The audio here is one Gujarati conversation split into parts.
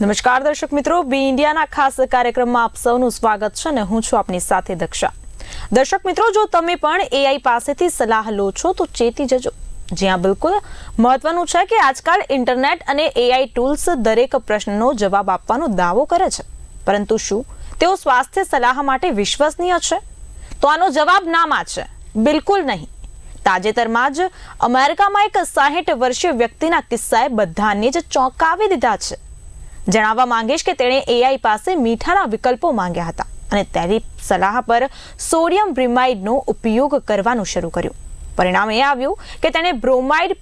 નમસ્કાર દર્શક મિત્રો, બી ઇન્ડિયાના ખાસ કાર્યક્રમમાં આપ સૌનું સ્વાગત છે અને હું છું આપની સાથે દક્ષા. દર્શક મિત્રો, જો તમે પણ એઆઈ પાસેથી સલાહ લો છો, તો ચેતી જજો. જ્યાં બિલકુલ મહત્વનું છે કે આજકાલ ઇન્ટરનેટ અને એઆઈ ટૂલ્સ દરેક પ્રશ્નનો જવાબ આપવાનો દાવો કરે છે. પરંતુ શું? તેઓ સ્વાસ્થ્ય સલાહ માટે વિશ્વસનીય છે? તો આનો જવાબ નામાં છે. બિલકુલ નહીં. તાજેતરમાં જ અમેરિકામાં એક સાહીઠ વર્ષીય વ્યક્તિના કિસ્સાએ બધાને જ ચોંકાવી દીધા છે. જણાવવા માંગીશ કે તેણે એઆઈ પાસે મીઠાના વિકલ્પો માંગ્યા હતા અને તેની સલાહ પર સોડિયમ બ્રિમાઇડનો ઉપયોગ કરવાનું શરૂ કર્યું. પરિણામ એ આવ્યું કે તેણે બ્રોમાઇડ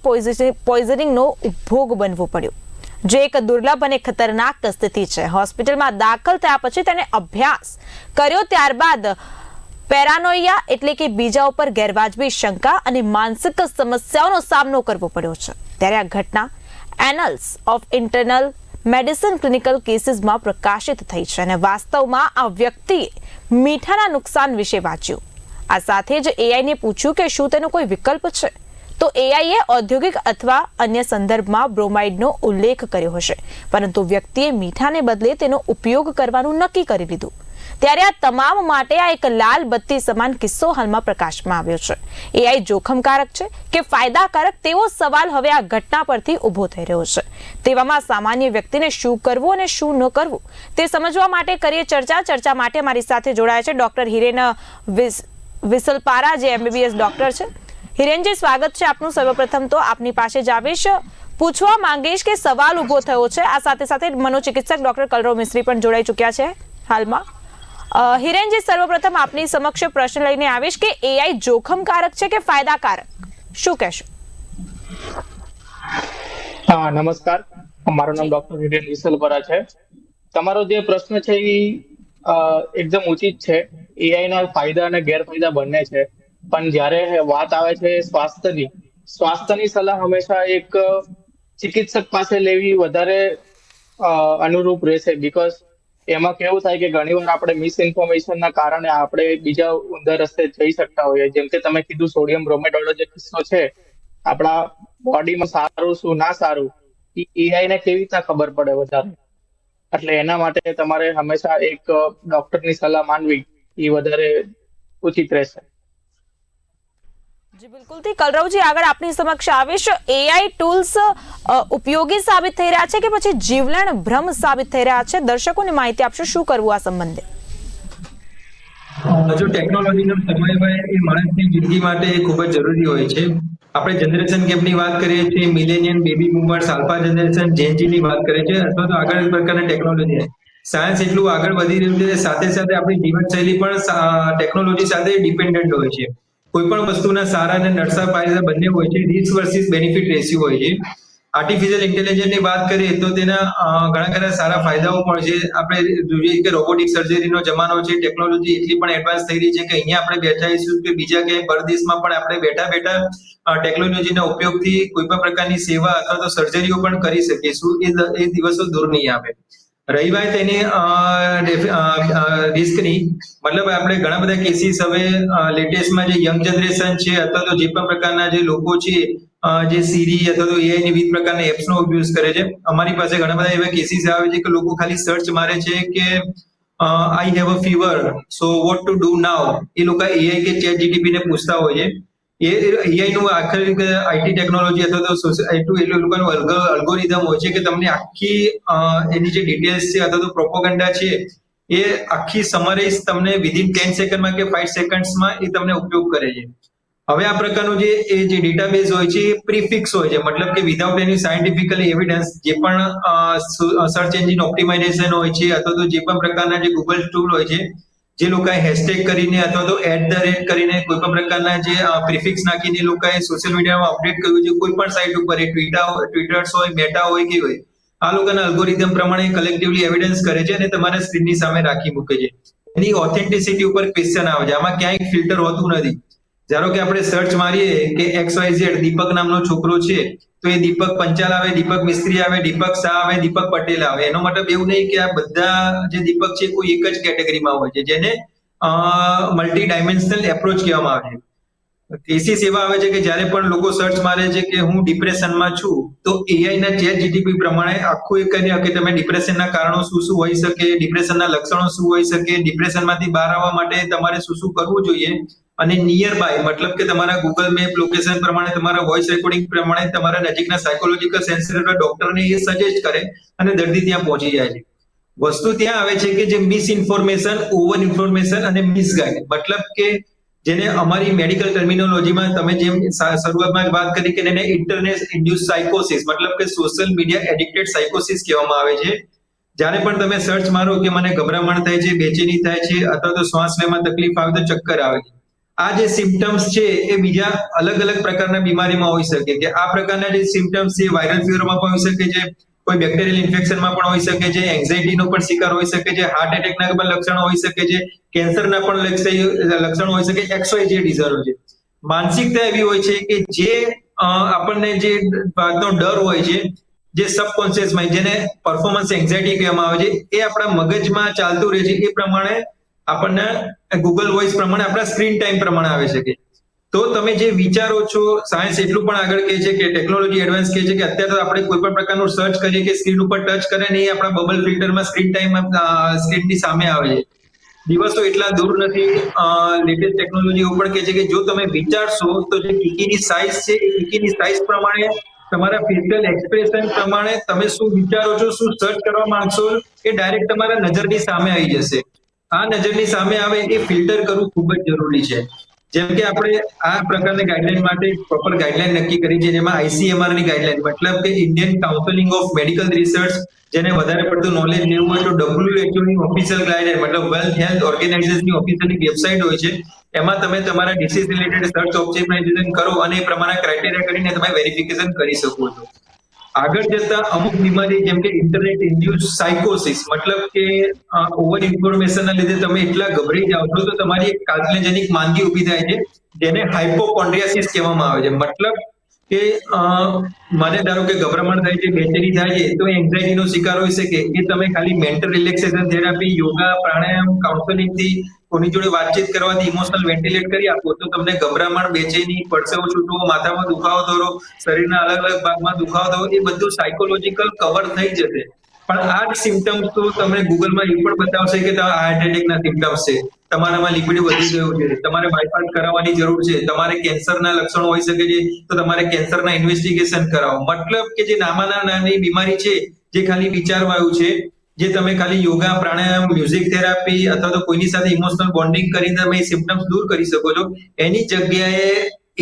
પોઈઝનિંગનો ઉપભોગ બનવું પડ્યું. જે એક દુર્લભ અને ખતરનાક સ્થિતિ છે. હોસ્પિટલમાં દાખલ થયા પછી તેણે અભ્યાસ કર્યો ત્યારબાદ પેરાનોઇયા એટલે કે બીજા ઉપર ગેરવાજબી શંકા અને માનસિક સમસ્યાઓનો સામનો કરવો પડ્યો છે. ત્યારે આ ઘટના annals of internal medicine clinical કેસીસમાં પ્રકાશિત થઈ છે અને વાસ્તવમાં આ વ્યક્તિએ મીઠાના નુકસાન વિશે વાંચ્યું. આ સાથે જ એઆઈને પૂછ્યું કે શું તેનો કોઈ વિકલ્પ છે? તો એઆઈએ ઔદ્યોગિક અથવા અન્ય સંદર્ભમાં બ્રોમાઇડનો ઉલ્લેખ કર્યો હશે, પરંતુ વ્યક્તિએ મીઠાને બદલે તેનો ઉપયોગ કરવાનું નક્કી કરી લીધું. ત્યારે આ તમામ માટે આ એક લાલ બત્તી સમાન કિસ્સો હાલમાં પ્રકાશમાં આવ્યો છે. એઆઈ જોખમકારક છે કે ફાયદાકારક તેવો સવાલ હવે આ ઘટના પરથી ઊભો થઈ રહ્યો છે. તેવામાં સામાન્ય વ્યક્તિને શું કરવું અને શું ન કરવું તે સમજવા માટે કરીએ ચર્ચા. ચર્ચા માટે મારી સાથે જોડાયા છે ડોક્ટર હિરેન વિસ- વિસલપારા, જે એમબીબીએસ ડોક્ટર છે. હિરેનજી સ્વાગત છે આપનું સર્વપ્રથમ તો આપની પાસે જ આવીશ. પૂછવા માંગીશ કે સવાલ ઊભો થયો છે. આ સાથે સાથે મનોચિકિત્સક ડોક્ટર કલરવ મિસ્ત્રી પણ જોડાઈ ચૂક્યા છે હાલમાં. હિરેનજી સર્વપ્રથમ આપની સમક્ષ પ્રશ્ન લઈને આવીશ કે એઆઈ જોખમકારક છે કે ફાયદાકારક? શું કહેશો? હા નમસ્કાર. મારું નામ ડોક્ટર હિરેન વિસલપરા છે. તમારો જે પ્રશ્ન છે એ એકદમ ઉચિત છે. એઆઈ ના ફાયદા અને ગેરફાયદા બંને છે. પણ જ્યારે વાત આવે છે સ્વાસ્થ્યની સ્વાસ્થ્યની સલાહ હંમેશા એક ચિકિત્સક પાસે લેવી વધારે અનુરૂપ રહેશે. બીકોઝ એમાં કેવું થાય કે ઘણીવાર આપણે મિસઇન્ફોર્મેશન ના કારણે આપણે બીજા ઊંધા રસ્તે જઈ શકતા હોઈએ. જેમ કે તમે કીધું સોડિયમ બ્રોમેડ જે કિસ્સો છે. આપણા બોડીમાં સારું શું ના સારું એઆઈ ને કેવી રીતના ખબર પડે વધારે? એટલે એના માટે તમારે હંમેશા એક ડોક્ટરની સલાહ માનવી, એ વધારે ઉચિત રહેશે. કલરવજી આગળ આપની સમક્ષ આવીશ. એઆઈ ટૂલ્સ ઉપયોગી સાબિત થઈ રહ્યા છે કે પછી જીવલેણ ભ્રમ સાબિત થઈ રહ્યા છે? દર્શકોને માહિતી આપશો, શું કરવું આ સંબંધે? જો ટેકનોલોજીનો સમય હોય એ માણસની જિંદગી માટે ખૂબ જ જરૂરી હોય છે. આપણે જનરેશન ગેપની વાત કરીએ છીએ millennial baby boomers alpha generation જેનજીની વાત કરીએ છીએ, અથવા તો આગળ પ્રકારની ટેકનોલોજી સાયન્સ એટલું આગળ વધી રહ્યું છે, સાથે સાથે આપણી જીવનશૈલી પણ ટેકનોલોજી સાથે ડિપેન્ડન્ટ હોય છે. કોઈ પણ વસ્તુના સારા અને નરસા ફાયદા બંને હોય છે રિસ્ક વર્સિસ બેનિફિટ રેશિયો હોય છે. આર્ટિફિશિયલ ઇન્ટેલિજન્સની વાત કરીએ તો તેના ઘણા ઘણા સારા ફાયદાઓ પણ છે. આપણે જોઈએ કે રોબોટિક સર્જરીનો જમાનો છે ટેકનોલોજી એટલી પણ એડવાન્સ થઈ રહી છે કે અહીંયા આપણે બેઠા હોઈશું કે બીજા ક્યાંય પરદેશમાં પણ આપણે બેઠા બેઠા ટેકનોલોજીના ઉપયોગથી કોઈ પણ પ્રકારની સેવા અથવા તો સર્જરીઓ પણ કરી શકીશું. એ દિવસો દૂર નહીં આવે. રહી વાત એની રિસ્કની. મતલબ આપણે ઘણા બધા કેસીસ હવે લેટેસ્ટમાં જે યંગ જનરેશન છે, અથવા તો જે પણ પ્રકારના જે લોકો છે જે સીરી અથવા તો એઆઈ ની વિવિધ પ્રકારના એપ્સ નો યુઝ કરે છે. અમારી પાસે ઘણા બધા એવા કેસીસ આવે છે કે લોકો ખાલી સર્ચ મારે છે કે I have a fever so what to do now એ લોકો એઆઈ કે ચેટ જીટીપી ને પૂછતા હોય છે. એ એઆઈ નું આખરી આઈટી ટેકનોલોજી અથવા તો એટલું એ લોકોનું અલ્ગોરિધમ હોય છે કે તમને આખી એની જે ડિટેલ્સ છે અથવા તો પ્રોપોગન્ડા છે, એ આખી સમરાઈઝ તમને વિધિન ટેન સેકન્ડમાં કે ફાઈવ સેકન્ડ્સમાં એ તમને ઉપયોગ કરે છે. હવે આ પ્રકારનું જે, એ જે ડેટાબેઝ હોય છે, એ પ્રીફિક્સ હોય છે, મતલબ કે વિધાઉટ એની સાયન્ટિફિકલી એવિડન્સ જે પણ સર્ચ એન્જિન ઓપ્ટિમાઇઝેશન હોય છે, અથવા તો જે પણ પ્રકારના જે ગૂગલ ટૂલ હોય છે જે લોકોએ હેશટેગ કરીને અથવા તો એટ ધ રેટ કરીને કોઈ પણ પ્રકારના જે પ્રિફિક્સ નાખીને લોકોએ સોશિયલ મીડિયામાં અપડેટ કર્યું છે, કોઈ પણ સાઇટ ઉપર, એ ટ્વિટર ટ્વિટર્સ હોય મેટા હોય કે હોય, આ લોકોના અલ્ગોરિધમ પ્રમાણે કલેક્ટિવલી એવિડન્સ કરે છે અને તમારા સ્ક્રીનની સામે રાખી મૂકે છે. એની ઓથેન્ટિસિટી ઉપર ક્વેશ્ચન આવે છે. આમાં ક્યાંય ફિલ્ટર હોતું નથી. ધારો કે આપણે સર્ચ મારીએ કે એક્સ વાય ઝેડ દીપક નામનો છોકરો છે તો એ દીપક પંચાલ આવે, દીપક મિસ્ત્રી આવે, દીપક શાહ આવે, દીપક પટેલ આવે. એનો મતલબ એવું નહીં કે આ બધા જે દીપક છે કોઈ એક જ કેટેગરીમાં હોય છે, જેને મલ્ટી ડાયમેન્શનલ એપ્રોચ કહેવામાં આવે છે. એસી સેવા આવે છે કે જ્યારે પણ લોકો સર્ચ મારે છે કે હું ડિપ્રેશનમાં છું, તો એઆઈ ના ચેટ જીટીપી પ્રમાણે આખું એક કરી કે તમે ડિપ્રેશનના કારણો શું શું હોઈ શકે ડિપ્રેશનના લક્ષણો શું હોઈ શકે ડિપ્રેશનમાંથી બહાર આવવા માટે તમારે શું શું કરવું જોઈએ અને નિયર બાય મતલબ કે તમારા ગૂગલ મેપ લોકેશન પ્રમાણે, તમારા વોઇસ રેકોર્ડિંગ પ્રમાણે, તમારા નજીકના સાયકોલોજીકલ સેન્સર ડોક્ટરને એ સજેસ્ટ કરે અને દર્દી ત્યાં પહોંચી જાય છે. વસ્તુ ત્યાં આવે છે કે જે મિસ ઇન્ફોર્મેશન ઓવર ઇન્ફોર્મેશન અને મિસગાઈડ મતલબ કે જેને અમારી મેડિકલ ટર્મિનોલોજીમાં તમે જેમ શરૂઆતમાં વાત કરી કે એને ઇન્ટરનેટ ઇન્ડ્યુસ સાયકોસિસ મતલબ કે સોશિયલ મીડિયા એડિક્ટેડ સાયકોસિસ કહેવામાં આવે છે. જ્યારે પણ તમે સર્ચ મારો કે મને ગભરામણ થાય છે, બેચેની થાય છે, અથવા તો શ્વાસ લેવામાં તકલીફ આવે તો ચક્કર આવે છે. આ જે સિમ્ટમ્સ છે, એ બીજા અલગ અલગ પ્રકારના બીમારીમાં હોઈ શકે કે આ પ્રકારના જે સિમ્ટમ્સ છે વાયરલ ફીવરમાં પણ હોઈ શકે છે, કોઈ બેક્ટેરિયલ ઇન્ફેક્શનમાં પણ હોઈ શકે છે એન્ઝાઇટીનો પણ શિકાર હોઈ શકે છે હાર્ટ એટેકના પણ લક્ષણો હોઈ શકે છે કેન્સરના પણ લક્ષ- લક્ષણો હોઈ શકે એક્સવાય જે ડિઝાર્ડર છે. માનસિકતા એવી હોય છે કે જે આપણને જે વાતનો ડર હોય છે, જે સબકોન્શિયસ માઇન્ડ જેને પરફોર્મન્સ એન્ઝાઇટી કહેવામાં આવે છે, એ આપણા મગજમાં ચાલતું રહે છે, એ પ્રમાણે આપણને ગૂગલ વોઇસ પ્રમાણે આપણા સ્ક્રીન ટાઈમ પ્રમાણે આવે છે કે તો તમે જે વિચારો છો સાયન્સ એટલું પણ આગળ કહે છે કે ટેકનોલોજી એડવાન્સ કહે છે કે અત્યારે તો આપણે કોઈ પણ પ્રકારનું સર્ચ કરીએ કે સ્ક્રીન ઉપર ટચ કરે ને એ આપણા બબલ ફિલ્ટરમાં સ્ક્રીન ટાઈમ સ્ક્રીનની સામે આવે છે. દિવસો એટલા દૂર નથી લેટેસ્ટ ટેકનોલોજી પણ કહે છે કે જો તમે વિચારશો તો જે કીકીની સાઇઝ છે, એ કીકીની સાઇઝ પ્રમાણે તમારા ફેશિયલ એક્સપ્રેશન પ્રમાણે તમે શું વિચારો છો, શું સર્ચ કરવા માંગશો, એ ડાયરેક્ટ તમારા નજરની સામે આવી જશે. આ નજરની સામે આવે એ ફિલ્ટર કરવું ખૂબ જ જરૂરી છે. જેમ કે આપણે આ પ્રકારની ગાઈડલાઈન માટે પ્રોપર ગાઈડલાઈન નક્કી કરી છે, જેમાં આઈસીએમઆરની ગાઈડલાઈન, મતલબ કે Indian counselling of medical research જેને વધારે પડતું નોલેજ લેવું હોય તો ડબ્લ્યુએચઓ ની ઓફિશિયલ ગાઈડલાઈન મતલબ વર્લ્ડ હેલ્થ ઓર્ગેનાઇઝેશનની ઓફિશિયલ વેબસાઇટ હોય છે. એમાં તમે તમારા ડિસીઝ રિલેટેડ સર્ચ ઓપ્ટિમાઇઝેશન કરો અને એ પ્રમાણે ક્રાઇટેરિયા કરીને તમે વેરિફિકેશન કરી શકો છો. આગળ જતા અમુક બીમારી જેમ કે ઇન્ટરનેટ ઇન્ડ્યુસ સાયકોસિસ મતલબ કે ઓવર ઇન્ફોર્મેશનના લીધે તમે એટલા ગભરાઈ જાઓ છો તો તમારી એક કાર્ડિયોજેનિક માંદગી ઊભી થાય છે, જેને હાઇપોકોન્ડ્રિયાસિસ કહેવામાં આવે છે. મતલબ કે મને ધારો કે ગભરામણ થાય છે બેચેની થાય છે, તો એન્ઝાઇટીનો શિકાર હોઈ શકે. એ તમે ખાલી mental relaxation therapy yoga pranayama કાઉન્સેલિંગથી કોની જોડે વાતચીત કરવાથી ઇમોશનલ વેન્ટિલેટ કરી આપો તો તમને ગભરામણ, બેચેની પડસેવો છૂટવો, માથામાં દુખાવો થવો, શરીરના અલગ અલગ ભાગમાં દુખાવો થવો, એ બધું સાયકોલોજીકલ કવર થઈ જશે. પણ આ જ સિમ્ટમ્સ તો તમને ગૂગલમાં એ પણ બતાવશે કે તમારા હાર્ટ એટેકના સિમ્ટમ્સ છે. તમારામાં લિપિડ વધી ગયું છે. તમારે બાયપાસ કરાવવાની જરૂર છે. તમારે કેન્સરના લક્ષણો હોઈ શકે છે. તો તમારે કેન્સરના ઇન્વેસ્ટિગેશન કરાવો. મતલબ કે જે નામાના નાની બીમારી છે, જે ખાલી વિચારવાયું છે જે તમે ખાલી યોગા, પ્રાણાયામ મ્યુઝિક થેરાપી અથવા તો કોઈની સાથે ઇમોશનલ બોન્ડિંગ કરીને તમે સિમ્પટમ્સ દૂર કરી શકો છો. એની જગ્યાએ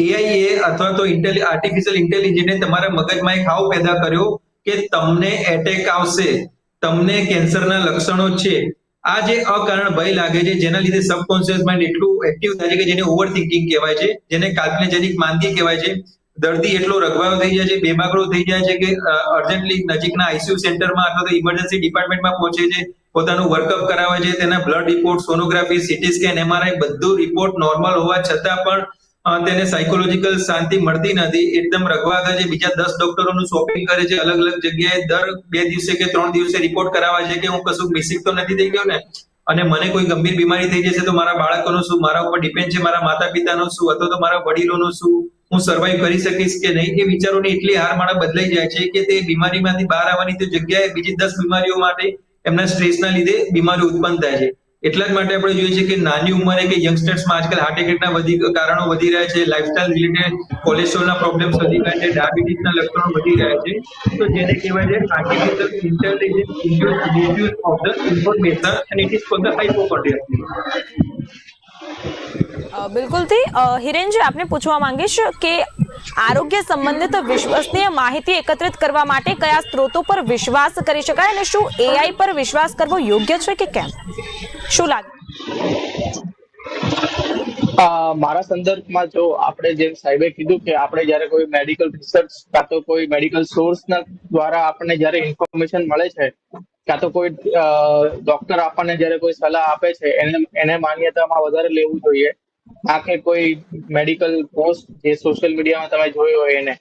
એઆઈ એ અથવા તો આર્ટિફિશિયલ ઇન્ટેલિજન્સે તમારા મગજમાં એક હાવ પેદા કર્યો કે તમને એટેક આવશે. તમને કેન્સરના લક્ષણો છે. આ જે અકારણ ભય લાગે છે, જેના લીધે સબકોન્શિયસ માઇન્ડ એટલું એક્ટિવ થાય છે કે જેને ઓવર થિંકિંગ કહેવાય છે, જેને કાલ્પનિક માંદગી કહેવાય છે. દર્દી એટલો રગવાયો થઈ જાય છે બેબાકડો થઈ જાય છે કે અર્જન્ટલી નજીકના આઈસીયુ સેન્ટરમાં અથવા તો ઇમરજન્સી ડિપાર્ટમેન્ટમાં પહોંચે છે, પોતાનું વર્કઅપ કરાવે છે, તેના blood report sonography CT scan MRI બધું રિપોર્ટ નોર્મલ હોવા છતાં પણ તેને સાયકોલોજીકલ શાંતિ મળતી નથી. એકદમ રગવા થાય છે. બીજા દસ ડોક્ટરોનું શોપિંગ કરે છે, અલગ અલગ જગ્યાએ દર બે દિવસે કે ત્રણ દિવસે રિપોર્ટ કરાવે છે કે હું કશું મિસિંગ તો નથી થઈ ગયો ને? અને મને કોઈ ગંભીર બીમારી થઈ જશે તો મારા બાળકોનું શું? મારા ઉપર ડિપેન્ડ છે? મારા માતા પિતાનું શું? અથવા તો મારા વડીલોનું શું? હું સર્વાઈવ કરી શકીશ કે નહીં એ વિચારોની એટલી હાર મારા બદલાઈ જાય છે કે તે બીમારીમાંથી બહાર આવવાની તો જગ્યાએ બીજી દસ બીમારીઓ માટે એમના સ્ટ્રેસના લીધે બીમારીઓ ઉત્પન્ન થાય છે. એટલા જ માટે આપણે જોઈએ છે કે નાની ઉંમરે કે યંગસ્ટર્સમાં આજકાલ હાર્ટ એટેકના વધી કારણો વધી રહ્યા છે લાઇફસ્ટાઇલ રિલેટેડ કોલેસ્ટ્રોલના પ્રોબ્લેમ્સ વધી રહ્યા છે ડાયાબિટીસના લક્ષણો વધી રહ્યા છે. તો જેને કહેવાય છે artificial intelligence of the information and it is for the hypochondria બિલકુલથી હિરેનજી આપને પૂછવા માંગીશ કે આરોગ્ય સંબંધિત વિશ્વસનીય માહિતી એકત્રિત કરવા માટે કયા સ્ત્રોતો પર વિશ્વાસ કરી શકાય અને શું એઆઈ પર વિશ્વાસ કરવો યોગ્ય છે કે કેમ? શું લાગે? મારા સંદર્ભમાં જો આપણે જેમ સાહેબે કીધું કે આપણે જ્યારે કોઈ મેડિકલ રિસર્ચ કાં તો કોઈ મેડિકલ સોર્સના દ્વારા આપણને જ્યારે ઇન્ફોર્મેશન મળે છે, કાં તો કોઈ ડોક્ટર આપણને જ્યારે કોઈ સલાહ આપે છે, એને એને માન્યતામાં વધારે લેવું જોઈએ. કે કોઈ મેડિકલ પોસ્ટ જે સોશિયલ મીડિયામાં તમે જોયો હોય એને,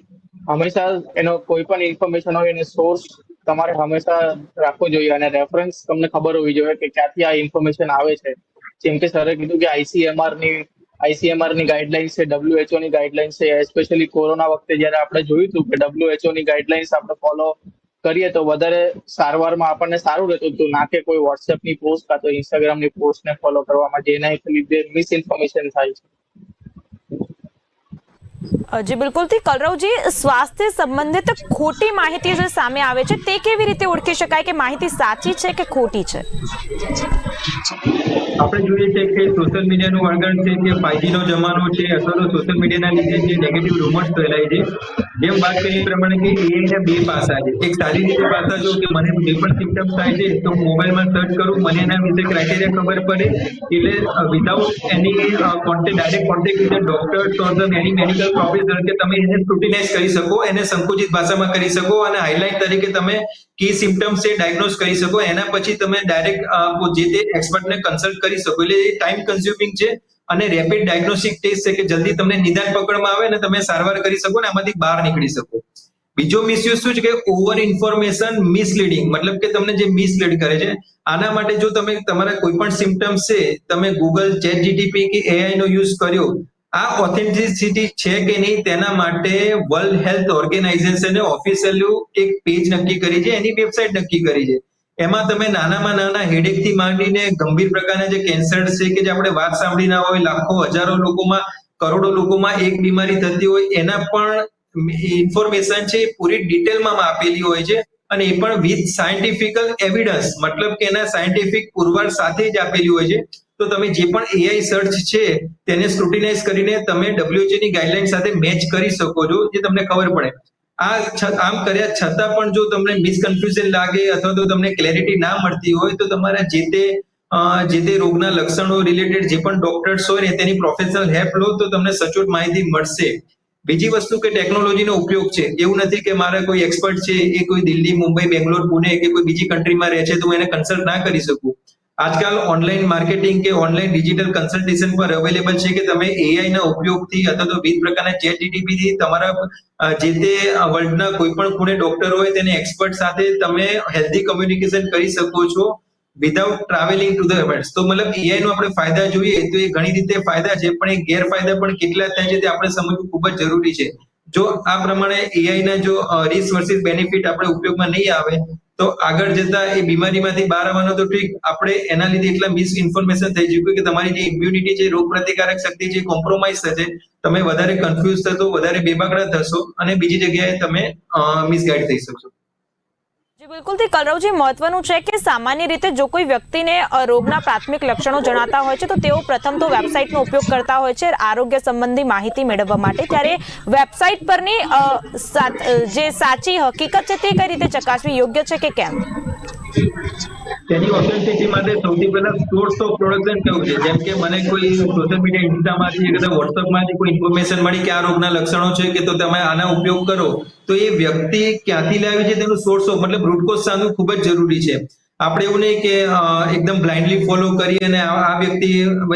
હંમેશા એનો કોઈ પણ ઇન્ફોર્મેશન હોય એને સોર્સ તમારે હંમેશા રાખવો જોઈએ અને રેફરન્સ તમને ખબર હોવી જોઈએ કે ક્યાંથી આ ઇન્ફોર્મેશન આવે છે. જેમ કે સરે કીધું કે આઈસીએમઆરની આઈસીએમઆરની ગાઈડલાઇન્સ છે ડબ્લ્યુએચઓ ની ગાઈડલાઇન્સ છે એસ્પેશિયલી કોરોના વખતે જ્યારે આપણે જોયું હતું કે ડબ્લ્યુએચઓ ની ગાઈડલાઇન્સ આપણે ફોલો કરીએ તો વધારે સારવારમાં આપણને સારું રહેતું. હતું ના કે કોઈ વોટ્સએપની પોસ્ટ કાં તો ઇન્સ્ટાગ્રામની પોસ્ટને ફોલો કરવામાં, જેના લીધે મિસ ઇન્ફોર્મેશન થાય છે. જી, બિલકુલ. બિલકુલથી કલરવજી, સ્વાસ્થ્ય સંબંધિત ખોટી માહિતી જે સામે આવે છે, તે કેવી રીતે ઓળખી શકાય કે માહિતી સાચી છે કે ખોટી છે? આપણે જોઈએ છે કે સોશિયલ મીડિયાનું વળગણ છે કે ફાઈવજી નો જમાનો છે, અથવા તો સોશિયલ મીડિયાના લીધે જે નેગેટિવ રૂમર્સ ફેલાય છે, જેમ વાત કરી પ્રમાણે કે AI ના બે પાસા છે. એક સારી રીતે પાસા જો કે મને જે પણ સિમ્ટમ્સ થાય છે, તો મોબાઈલમાં સર્ચ કરું, મને એના વિશે ક્રાઇટેરિયા ખબર પડે, એટલે without any contact direct contact with doctors or any medical professor કે તમે એને સ્ક્રુટિનાઇઝ કરી શકો, એને સંકુચિત ભાષામાં કરી શકો અને હાઇલાઇટ તરીકે તમે કી સિમ્ટમ્સ છે ડાયગ્નોઝ કરી શકો, એના પછી તમે ડાયરેક્ટ જે તે એક્સપર્ટને કન્સલ્ટ કરી શકો. એટલે એ ટાઈમ કન્ઝ્યુમિંગ છે અને રેપિડ ડાયગ્નોસ્ટિક ટેસ્ટ છે કે જલ્દી તમને નિદાન પકડમાં આવે ને તમે સારવાર કરી શકો ને આમાંથી બહાર નીકળી શકો. બીજો મિસયુઝ શું છે કે ઓવર ઇન્ફોર્મેશન મિસલીડિંગ મતલબ કે તમને જે મિસલીડ કરે છે, આના માટે જો તમે તમારા કોઈ પણ સિમ્ટમ્સ છે, તમે ગૂગલ ચેટ જીટીપી કે એઆઈ નો યુઝ કર્યો, આ ઓથેન્ટિસિટી છે કે નહીં તેના માટે વર્લ્ડ હેલ્થ ઓર્ગેનાઇઝેશને ઓફિશિયલ એક પેજ નક્કી કરી છે, એની વેબસાઇટ નક્કી કરી છે. એમાં તમે નાનામાં નાના હેડેકથી માંડીને ગંભીર પ્રકારના જે કેન્સર છે કે જે આપણે વાત સાંભળી ના હોય, લાખો હજારો લોકોમાં, કરોડો લોકોમાં એક બીમારી થતી હોય, એના પણ ઇન્ફોર્મેશન છે પૂરી ડિટેલમાં આપેલી હોય છે અને એ પણ વિથ સાયન્ટિફિકલ એવિડન્સ મતલબ કે એના સાયન્ટિફિક પુરવાર સાથે જ આપેલી હોય છે. તો તમે જે પણ એઆઈ સર્ચ છે, તેને સ્ક્રુટિનાઇઝ કરીને તમે WHO ની ગાઈડલાઈન સાથે મેચ કરી શકો છો, જે તમને ખબર પડે. આ આમ કર્યા છતાં પણ જો તમને મિસકન્ફ્યુઝન લાગે અથવા તો તમને ક્લેરિટી ના મળતી હોય, તો તમારા જે તે જે તે રોગના લક્ષણો રિલેટેડ જે પણ ડોક્ટર્સ હોય ને, તેની પ્રોફેશનલ હેલ્પ લો તો તમને સચોટ માહિતી મળશે. બીજી વસ્તુ કે ટેકનોલોજીનો ઉપયોગ છે. એવું નથી કે મારા કોઈ એક્સપર્ટ છે, એ કોઈ દિલ્હી, મુંબઈ, બેંગ્લોર, પુણે કે કોઈ બીજી કન્ટ્રીમાં રહે છે, તો હું એને કન્સલ્ટ ના કરી શકું. આજકાલ ઓનલાઈન માર્કેટિંગ કે ઓનલાઈન ડિજિટલ કન્સલ્ટેશન પર અવેલેબલ છે કે તમે એઆઈ ના ઉપયોગથી અથવા તો વિવિધ પ્રકારના ચેટથી તમારા જે તે વર્લ્ડના કોઈ પણ ખૂણે ડોક્ટર હોય તેને એક્સપર્ટ સાથે તમે હેલ્ધી કમ્યુનિકેશન કરી શકો છો without travelling to the events તો મતલબ એઆઈ નો આપણે ફાયદા જોઈએ તો એ ઘણી રીતે ફાયદા છે, પણ એ ગેરફાયદા પણ કેટલા થાય છે તે આપણે સમજવું ખૂબ જ જરૂરી છે. જો આ પ્રમાણે એઆઈ ના જો રિસ્ક વર્સિસ બેનિફિટ આપણે ઉપયોગમાં નહીં આવે તો આગળ જતા એ બીમારીમાંથી બહાર આવવાનો તો ઠીક. આપણે એના લીધે એટલા મિસ ઇન્ફોર્મેશન થઈ ચૂક્યું કે તમારી જે ઇમ્યુનિટી છે રોગ પ્રતિકારક શક્તિ છે કોમ્પ્રોમાઇઝ થશે. તમે વધારે કન્ફ્યુઝ થશો, વધારે બેબાકડા થશો અને બીજી જગ્યાએ તમે મિસગાઈડ થઈ શકશો. જી બિલકુલથી કલરવજી મહત્વનું છે કે સામાન્ય રીતે જો કોઈ વ્યક્તિને રોગના પ્રાથમિક લક્ષણો જણાતા હોય છે, તો તેઓ પ્રથમ તો વેબસાઇટનો ઉપયોગ કરતા હોય છે, આરોગ્ય સંબંધી માહિતી મેળવવા માટે. ત્યારે વેબસાઇટ પરની જે સાચી હકીકત છે તે કઈ રીતે ચકાસવી યોગ્ય છે કે કેમ? તેની ઓથેન્ટિસિટી માટે સૌથી પહેલા સોર્સ ઓફ પ્રોડક્શન કેવું છે? જેમ કે મને કોઈ સોશિયલ મીડિયા ઇન્સ્ટામાંથી કે વોટ્સઅપમાંથી કોઈ ઇન્ફોર્મેશન મળી કે આ રોગના લક્ષણો છે કે તો તમે આના ઉપયોગ કરો તો એ વ્યક્તિ ક્યાંથી લાવી છે તેનું સોર્સ ઓફ મતલબ રૂટ કોઝ જાણવું ખૂબ જ જરૂરી છે. આપણે એવું નહીં કે એકદમ બ્લાઇન્ડલી ફોલો કરી અને આ આ વ્યક્તિ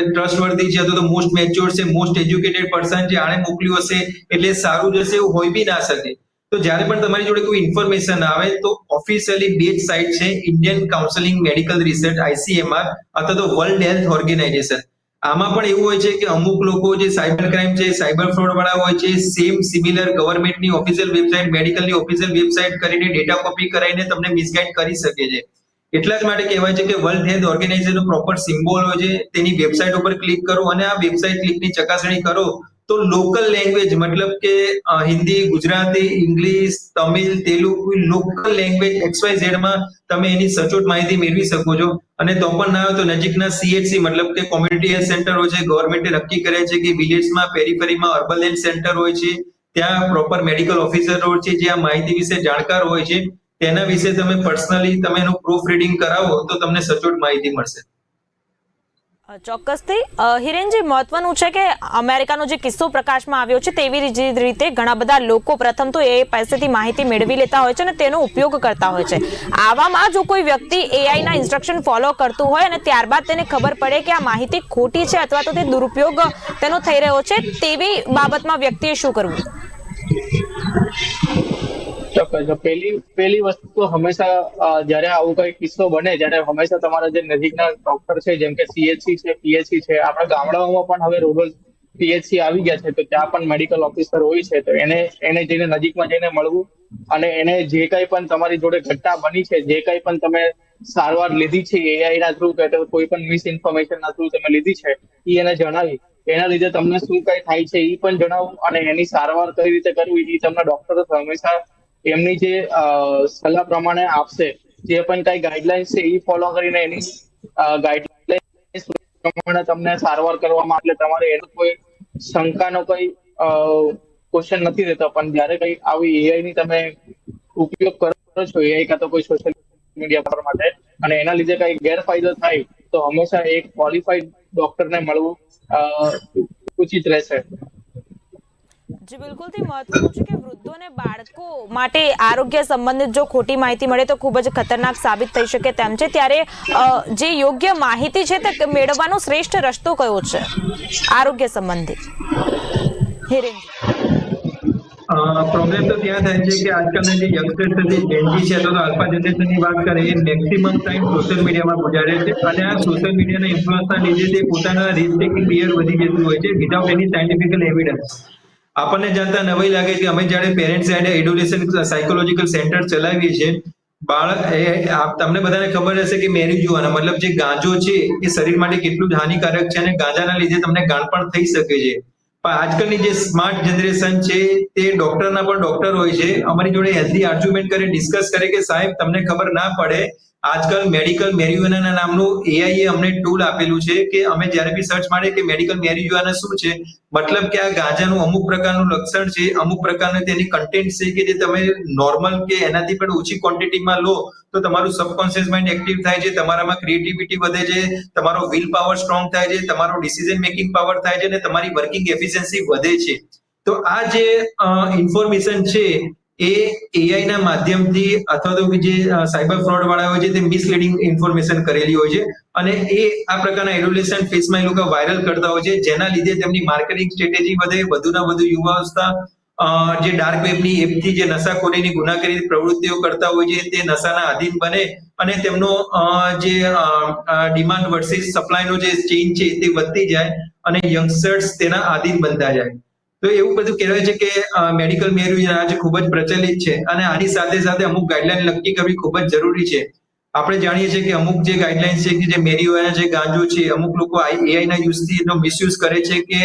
ટ્રસ્ટવર્ધી છે અથવા તો મોસ્ટ મેચ્યોર છે મોસ્ટ એજ્યુકેટેડ પર્સન છે આણે મોકલ્યું હશે એટલે સારું જશે એવું હોય બી ના શકે. તો જ્યારે પણ તમારી જોડે કોઈ ઇન્ફોર્મેશન આવે તો ઓફિશિયલી બે જ સાઇટ છે Indian counselling medical research ICMR અથવા તો વર્લ્ડ હેલ્થ ઓર્ગેનાઇઝેશન આમાં પણ એવું હોય છે કે અમુક લોકો જે સાયબર ક્રાઇમ છે, સાયબર ફ્રોડ વાળા હોય છે સેમ સિમિલર ગવર્મેન્ટની ઓફિશિયલ વેબસાઇટ મેડિકલની ઓફિશિયલ વેબસાઇટ કરીને ડેટા કોપી કરાવીને તમને મિસગાઈડ કરી શકે છે. એટલા જ માટે કહેવાય છે કે વર્લ્ડ હેલ્થ ઓર્ગેનાઇઝેશનનો પ્રોપર સિમ્બોલ હોય છે, તેની વેબસાઇટ ઉપર ક્લિક કરો અને આ વેબસાઇટ ક્લિકની ચકાસણી કરો. તો લોકલ લેંગ્વેજ મતલબ કે Hindi, Gujarati, English, Tamil, Telugu local language એક્સવાયમાં તમે એની સચોટ માહિતી મેળવી શકો છો. અને તો પણ ના તો નજીકના સીએચસી મતલબ કે કોમ્યુનિટી હેલ્થ સેન્ટર હોય છે ગવર્મેન્ટે નક્કી કરે છે કે વિલેજમાં પેરીફેરીમાં અર્બન હેલ્થ સેન્ટર હોય છે, ત્યાં પ્રોપર મેડિકલ ઓફિસર હોય છે, જે આ માહિતી વિશે જાણકાર હોય છે. તેના વિશે તમે પર્સનલી તમે એનું પ્રૂફ રીડિંગ કરાવો તો તમને સચોટ માહિતી મળશે. ચોક્કસથી. હિરેનજી, મહત્વનું છે કે અમેરિકાનો જે કિસ્સો પ્રકાશમાં આવ્યો છે તેવી જ રીતે ઘણા બધા લોકો પ્રથમ તો એ પાસેથી માહિતી મેળવી લેતા હોય છે અને તેનો ઉપયોગ કરતા હોય છે. આવામાં જો કોઈ વ્યક્તિ એઆઈના ઇન્સ્ટ્રક્શન ફોલો કરતું હોય અને ત્યારબાદ તેને ખબર પડે કે આ માહિતી ખોટી છે અથવા તો તે દુરુપયોગ તેનો થઈ રહ્યો છે, તેવી બાબતમાં વ્યક્તિએ શું કરવું? ચોક્કસ. પેલી પહેલી વસ્તુ તો હંમેશા જયારે આવો કોઈ કિસ્સો બને, જયારે હંમેશા તમારા જે નજીકના ડોક્ટર છે, જેમ કે સીએચસી છે પીએચસી છે, આપણા ગામડાઓમાં પણ હવે રૂરલ પીએચસી આવી ગયા છે, તો ત્યાં પણ મેડિકલ ઓફિસર હોય છે, તો એને એને જઈને નજીકમાં જઈને મળવું અને એને જે કંઈ પણ તમારી જોડે ઘટના બની છે, જે કંઈ પણ તમે સારવાર લીધી છે એઆઈ ના થ્રુ કે કોઈ પણ મિસ ઇન્ફોર્મેશન ના થ્રુ તમે લીધી છે એ એને જણાવી. એના લીધે તમને શું કઈ થાય છે એ પણ જણાવું અને એની સારવાર કઈ રીતે કરવી એ તમને ડોક્ટરો હંમેશા એમની જે સલાહ પ્રમાણે આપશે, જે પણ કઈ ગાઈડલાઇન્સ છે, એ ફોલો કરીને એની ગાઈડલાઇન્સ પ્રમાણે તમને સારવાર કરવામાં એટલે તમારે એનો કોઈ શંકાનો કોઈ ક્વેશ્ચન નથી રહેતો. પણ જ્યારે કઈ આવી એઆઈ ની તમે ઉપયોગ કરો છો એઆઈ કાં તો કોઈ સોશિયલ મીડિયા પર માટે, અને એના લીધે કઈ ગેરફાયદો થાય, તો હંમેશા એક ક્વોલિફાઈડ ડોક્ટરને મળવું ઉચિત રહેશે. જી બિલકુલથી મહત્વનું છે કે વૃદ્ધો અને બાળકો માટે આરોગ્ય સંબંધિત જો ખોટી માહિતી મળે તો ખૂબ જ ખતરનાક સાબિત થઈ શકે તેમ છે. ત્યારે જે યોગ્ય માહિતી છે તે મેળવવાનો શ્રેષ્ઠ રસ્તો કયો છે? આરોગ્ય સંબંધિત. હિરેનજી. પ્રોબ્લેમ તો ત્યાં થાય છે કે આજકાલના જે યંગસ્ટર્સ છે જેનજી છે અથવા તો આલ્ફા જનરેશનની વાત કરીએ મેક્સિમમ ટાઈમ સોશિયલ મીડિયામાં ગુજારે છે અને આ સોશિયલ મીડિયાના ઇન્ફ્લુઅન્સના લીધે તે પોતાના રિસ્ક ટેકિંગ બિહેવિયર વધી જતું હોય છે વિધાઉટ એની સાયન્ટિફિકલ એવિડન્સ આપણને જાણતા નવાઈ લાગે કે અમે જ્યારે parents and education psychological centre ચલાવીએ છીએ, બાળક તમને બધાને ખબર હશે કે મેરીજુઆના મતલબ જે ગાંજો છે એ શરીર માટે કેટલું હાનિકારક છે અને ગાંજાના લીધે તમને ગાંઠપણ થઈ શકે છે. પણ આજકાલની જે સ્માર્ટ જનરેશન છે તે ડોક્ટરના પણ ડોક્ટર હોય છે. અમારી જોડે હેલ્ધી આર્ગ્યુમેન્ટ કરે ડિસ્કસ કરે કે સાહેબ, તમને ખબર ના પડે આજકાલ મેડિકલ મેરિયુઆના નામનું એઆઈએ અમને ટૂલ આપેલું છે કે અમે જ્યારે બી સર્ચ મારીએ કે મેડિકલ મેરિયુઆના શું છે, મતલબ કે આ ગાંજાનું અમુક પ્રકારનું લક્ષણ છે, અમુક પ્રકારનું તેની કન્ટેન્ટ છે કે જે તમે નોર્મલ કે એનાથી પણ ઓછી ક્વોન્ટિટીમાં લો, તો તમારું સબકોન્શિયસ માઇન્ડ એક્ટિવ થાય છે, તમારામાં ક્રિએટિવિટી વધે છે, તમારો વિલ પાવર સ્ટ્રોંગ થાય છે, તમારો ડિસિઝન મેકિંગ પાવર થાય છે અને તમારી વર્કિંગ એફિશિયન્સી વધે છે. તો આ જે ઇન્ફોર્મેશન છે એ એઆઈ ના માધ્યમથી અથવા તો જે સાયબર ફ્રોડ વાળા હોય છે, તે મિસલીડિંગ ઇન્ફોર્મેશન કરેલી હોય છે. અને એ આ પ્રકારના એડોલેસન્ટ ફેસમાં એ લોકો વાયરલ કરતા હોય છે, જેના લીધે તેમની માર્કેટિંગ સ્ટ્રેટેજી વધે વધુના વધુ યુવાવસ્થા જે ડાર્ક વેબની એપથી જે નશાખોરીની ગુનાખોરી પ્રવૃત્તિઓ કરતા હોય છે, તે નશાના આધીન બને. અને તેમનો જે ડિમાન્ડ વર્સિસ સપ્લાયનો જે ચેઇન છે, તે વધતી જાય અને યંગસ્ટર્સ તેના આધીન બનતા જાય. તો એવું બધું કહેવાય છે કે મેડિકલ મેરિયુઆના આજે ખૂબ જ પ્રચલિત છે અને આની સાથે સાથે અમુક ગાઈડલાઈન નક્કી કરવી ખૂબ જ જરૂરી છે. આપણે જાણીએ છીએ કે અમુક જે ગાઈડલાઈન્સ છે કે જે મેરિયુઆના જે ગાંજો છે, અમુક લોકો એઆઈ ના યુઝથી એનો મિસયુઝ કરે છે કે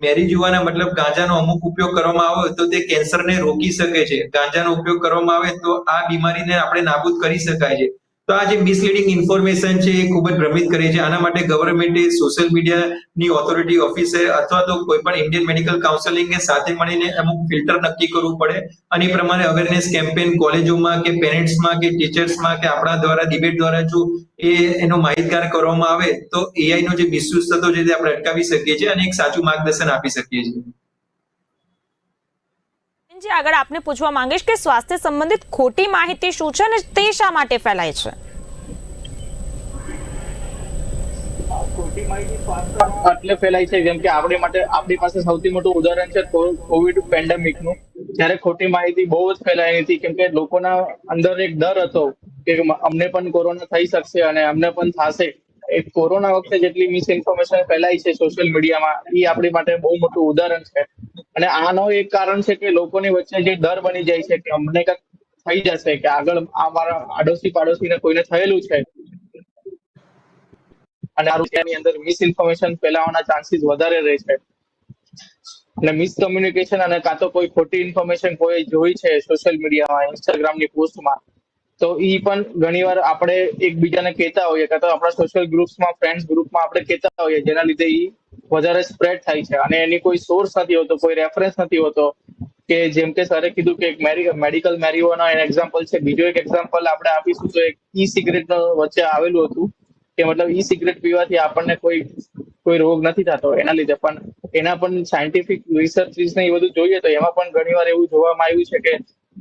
મેરીજુઆના મતલબ ગાંજાનો અમુક ઉપયોગ કરવામાં આવે તો તે કેન્સરને રોકી શકે છે. ગાંજાનો ઉપયોગ કરવામાં આવે તો આ બીમારીને આપણે નાબૂદ કરી શકાય છે. તો આ જે મિસલીડિંગ ઇન્ફોર્મેશન છે એ ખૂબ જ ભ્રમિત કરે છે. આના માટે ગવર્મેન્ટે સોશિયલ મીડિયાની ઓથોરિટી ઓફિસે અથવા તો કોઈ પણ ઇન્ડિયન મેડિકલ કાઉન્સિલિંગ સાથે મળીને અમુક ફિલ્ટર નક્કી કરવું પડે. અને એ પ્રમાણે અવેરનેસ કેમ્પેન કોલેજોમાં કે પેરેન્ટ્સમાં કે ટીચર્સમાં કે આપણા દ્વારા ડિબેટ દ્વારા જો એ એનો માહિતગાર કરવામાં આવે તો એઆઈ નો જે મિસયુઝ થતો છે તે આપણે અટકાવી શકીએ છીએ અને એક સાચું માર્ગદર્શન આપી શકીએ છીએ. જી આગળ આપને પૂછવા માંગીશ કે સ્વાસ્થ્ય સંબંધિત ખોટી માહિતી શું છે અને તે શા માટે ફેલાય છે? એટલે ફેલાય છે, જેમ કે આપણી માટે, આપણી પાસે સૌથી મોટું ઉદાહરણ છે કોવિડ પેન્ડેમિકનું જ્યારે ખોટી માહિતી બહુ જ ફેલાઈ હતી કેમ કે લોકોના અંદર એક ડર હતો કે અમને પણ કોરોના થઈ શકશે અને અમને પણ થશે. એ કોરોના વખતે જેટલી મિસ ઇન્ફોર્મેશન ફેલાઈ છે સોશિયલ મીડિયામાં એ આપણી માટે બહુ મોટું ઉદાહરણ છે. અને આનો એક કારણ છે કે લોકોની વચ્ચે જે ડર બની જાય છે કે અમને કંઈક થઈ જશે, કે આગળ આ મારા આડોશી પાડોશીને કોઈને થયેલું છે. અને આ રૂપિયાની અંદર મિસ ઇન્ફોર્મેશન ફેલાવાના ચાન્સીસ વધારે રહે છે. અને મિસકમ્યુનિકેશન અને કાં તો કોઈ ખોટી ઇન્ફોર્મેશન કોઈ જોઈ છે સોશિયલ મીડિયામાં ઇન્સ્ટાગ્રામની પોસ્ટમાં તો એ પણ ઘણીવાર આપણે એકબીજાને કહેતા હોઈએ, કાં તો આપણા સોશિયલ ગ્રુપ્સમાં ફ્રેન્ડ્સ ગ્રુપમાં આપણે કહેતા હોઈએ, જેના લીધે ઈ વધારે સ્પ્રેડ થાય છે. અને એની કોઈ સોર્સ નથી હોતો, કોઈ રેફરન્સ નથી હોતો કે જેમ કે સરે કીધું કે એક મેડિકલ મેરીઓના એક્ઝામ્પલ છે. બીજો એક એક્ઝામ્પલ આપણે આપીશું તો એક ઈ સિગરેટ વચ્ચે આવેલું હતું કે મતલબ ઈ સિગરેટ પીવાથી આપણને કોઈ કોઈ રોગ નથી થતો એના લીધે. પણ એના પણ સાયન્ટિફિક રિસર્ચ ને એ બધું જોઈએ તો એમાં પણ ઘણીવાર એવું જોવામાં આવ્યું છે કે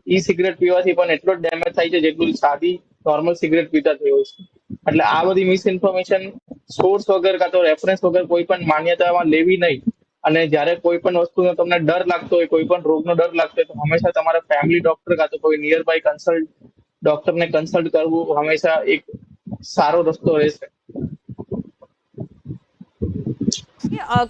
ઈ સિગરેટ પીવાથી પણ એટલો જ ડેમેજ થાય છે જેટલું સાદી નોર્મલ સિગરેટ પીતા થયું છે. એટલે આ બધી મિસ ઇન્ફોર્મેશન સોર્સ વગર કાં તો રેફરન્સ વગર કોઈ પણ માન્યતામાં લેવી નહીં. અને જ્યારે કોઈ પણ વસ્તુનો તમને ડર લાગતો હોય, કોઈ પણ રોગનો ડર લાગતો હોય, તો હંમેશા તમારા ફેમિલી ડોક્ટર કાં તો કોઈ નિયર બાય કન્સલ્ટ ડોક્ટરને કન્સલ્ટ કરવું હંમેશા એક સારો રસ્તો રહેશે.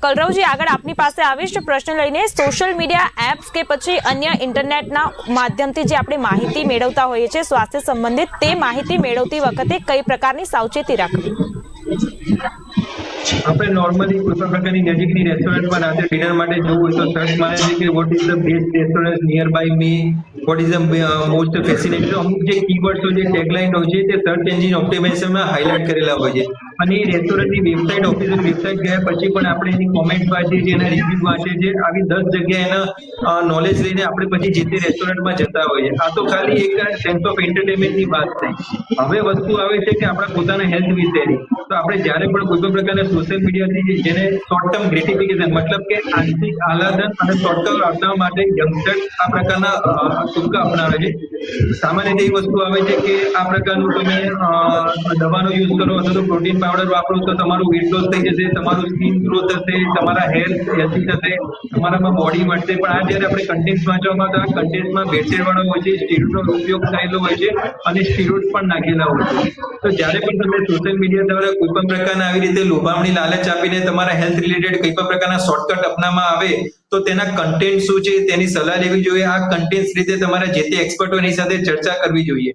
કલરવજી, આગળ આપની પાસે આવીશ પ્રશ્ન લઈને. સોશિયલ મીડિયા એપ્સ કે પછી અન્ય ઇન્ટરનેટના માધ્યમથી જે આપણે માહિતી મેળવતા હોઈએ છીએ, સ્વાસ્થ્ય સંબંધિત તે માહિતી મેળવતી વખતે કઈ પ્રકારની સાવચેતી રાખવી? આપણે નોર્મલી કોઈ પણ પ્રકારની નજીકની રેસ્ટોરન્ટમાં રાત્રે ડિનર માટે જવું હોય તો સર્ચ મારે છે કે what is the best restaurant near by me what is the most fascinating અમુક જે કીવર્ડ્સ હોય છે ટેગલાઇન હોય છે, તે સર્ચ એન્જિન ઓપ્ટિમાઇઝેશનમાં હાઇલાઇટ કરેલા હોય છે. અને એ રેસ્ટોરન્ટની વેબસાઇટ ઓફિસિયલ વેબસાઇટ ગયા પછી પણ આપણે એની કોમેન્ટ વાંચીએ છીએ એના રિવ્યુ વાંચીએ છીએ આવી દસ જગ્યાએ એના નોલેજ લઈને આપણે પછી જે તે રેસ્ટોરન્ટમાં જતા હોઈએ આ તો ખાલી એક સેન્સ ઓફ એન્ટરટેનમેન્ટની વાત થઈ હવે વસ્તુ આવે છે કે આપણા પોતાના હેલ્થ વિશેની. તો આપણે જ્યારે પણ કોઈ પણ પ્રકારના સોશિયલ મીડિયાથી જેને શોર્ટ ટર્મ ગ્રેટિફિકેશન મતલબ કે આંતરિક આહલાદન અને શોર્ટ ટર્મ આપવા માટે યંગસ્ટર્સ આ પ્રકારના ટૂંકા અપનાવે છે. સામાન્ય રીતે એ વસ્તુ આવે છે કે આ પ્રકારનું તમે દવાનો યુઝ કરો અથવા તો પ્રોટીન પાવડર વાપરો તો તમારું વેટ લોસ થઈ જશે, તમારું સ્કિન ગ્રો થશે, તમારા હેલ્થ હેલ્થી થશે, તમારામાં બોડી મળશે. પણ આ જ્યારે આપણે કન્ટેન્ટ વાંચવામાં તો આ કન્ટેન્ટમાં ભેળસેળ વાળો હોય છે સ્ટીરોડનો ઉપયોગ થયેલો હોય છે અને સ્ટીરોડ પણ નાખેલા હોય છે. તો જ્યારે પણ તમે સોશિયલ મીડિયા દ્વારા કોઈ પણ પ્રકારના આવી રીતે લોભામણી લાલચ આપીને તમારા હેલ્થ રિલેટેડ કોઈ પણ પ્રકારના શોર્ટકટ અપનાવવામાં આવે, તો તેના કન્ટેન્ટ શું છે, તેની સલાહ લેવી જોઈએ. આ કન્ટેન્ટ રીતે તમારે જે તે એક્સપર્ટોની સાથે ચર્ચા કરવી જોઈએ.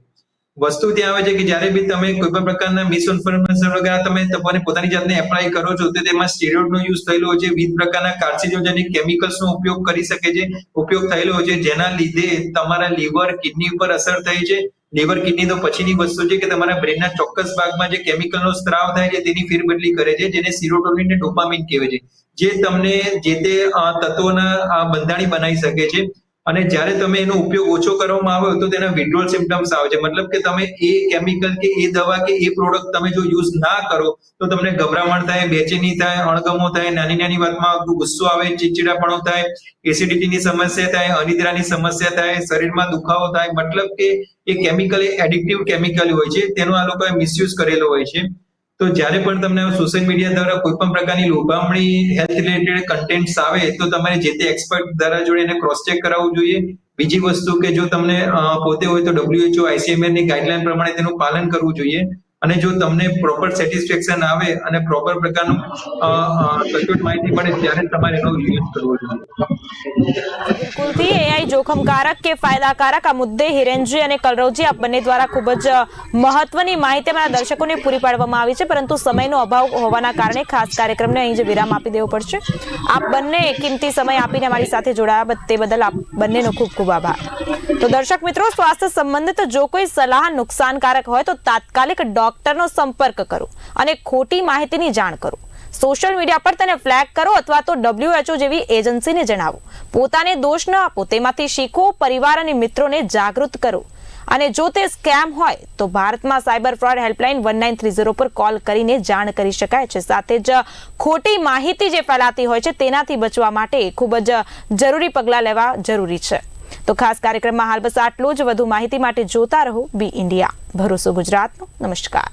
વસ્તુ ત્યાં આવે છે કે જ્યારે બી તમે કોઈ પણ પ્રકારના મિસઇન્ફોર્મેશન વગેરે તમે તમારી પોતાની જાતને એપ્લાય કરો છો, તો તેમાં સ્ટીરોઇડનો યુઝ થયેલો છે, વિવિધ પ્રકારના કાર્સિનોજેનિક કેમિકલ્સનો ઉપયોગ કરી શકે છે. ઉપયોગ થયેલો છે, જેના લીધે તમારા લીવર કિડની ઉપર અસર થઈ છે. લીવર કિડની તો પછીની વસ્તુ છે કે તમારા બ્રેનના ચોક્કસ ભાગમાં જે કેમિકલનો સ્ત્રાવ થાય છે તેની ફેરબદલી કરે છે, જેને સિરોટોનિન ને ડોપામિન કહેવાય છે. જે તમને જે તે તત્વોના બંધાણી બનાવી શકે છે અને જ્યારે તમે એનો ઉપયોગ ઓછો કરવામાં આવ્યો તો તેના વિડ્રોલ સિમ્ટમ્સ આવે છે. મતલબ કે તમે એ કેમિકલ કે એ દવા કે એ પ્રોડક્ટ તમે જો યુઝ ના કરો, તો તમને ગભરામણ થાય, બેચેની થાય, અણગમો થાય, નાની નાની વાતમાં ગુસ્સો આવે, ચીડચીડાપણો થાય એસિડિટીની સમસ્યા થાય, અનિદ્રાની સમસ્યા થાય, શરીરમાં દુખાવો થાય. મતલબ કે એ કેમિકલ એ એડિક્ટિવ કેમિકલ હોય છે. તેનો આ લોકોએ મિસયુઝ કરેલો હોય છે. તો જ્યારે પણ તમને સોશિયલ મીડિયા દ્વારા કોઈ પણ પ્રકારની લોભામણી હેલ્થ રિલેટેડ કન્ટેન્ટ્સ આવે, તો તમારે જે તે એક્સપર્ટ દ્વારા જોડે એને ક્રોસ ચેક કરાવવું જોઈએ. બીજી વસ્તુ કે જો તમને પોતે હોય તો ડબ્લ્યુએચઓ આઈસીએમઆરની ગાઈડલાઈન પ્રમાણે તેનું પાલન કરવું જોઈએ. અને જો તમને પ્રોપર સેટિસ્ફેક્શન આવે અને પ્રોપર પ્રકારનું સચોટ માહિતી મળે, ત્યારે તમારે એનો યુઝ કરવો જોઈએ. બિલકુલથી એઆઈ જોખમકારક કે ફાયદાકારક? આ મુદ્દે હિરેનજી અને કલરવજી આ બંને દ્વારા ખૂબ જ મહત્વની માહિતી અમારા દર્શકોને પૂરી પાડવામાં આવી છે, પરંતુ સમયનો અભાવ હોવાના કારણે ખાસ કાર્યક્રમને અહીં જ વિરામ આપી દેવો પડશે. આપ બંને કિંમતી સમય આપીને અમારી સાથે જોડાયા તે બદલ આપ બંનેનો ખૂબ ખૂબ આભાર. તો દર્શક મિત્રો, સ્વાસ્થ્ય સંબંધિત જો કોઈ સલાહ નુકસાનકારક હોય, તો તાત્કાલિક ડોક્ટરનો સંપર્ક કરો અને ખોટી માહિતીની જાણ કરો. સોશિયલ મીડિયા પર તેને ફ્લેગ કરો અથવા તો ડબ્લ્યુએચઓ જેવી એજન્સીને જણાવો. પોતાને દોષ ન આપો, તેમાંથી શીખો, પરિવાર અને મિત્રોને જાગૃત કરો. અને જો તે સ્કેમ હોય, તો ભારતમાં cyber fraud helpline one nine three zero પર કોલ કરીને જાણ કરી શકાય છે. સાથે જ ખોટી માહિતી જે ફેલાતી હોય છે, તેનાથી બચવા માટે ખૂબ જ જરૂરી પગલાં લેવા જરૂરી છે. તો ખાસ કાર્યક્રમમાં હાલ બસ આટલું જ. વધુ માહિતી માટે જોતા રહો બી ઇન્ડિયા. ભરોસો ગુજરાતનો. નમસ્કાર.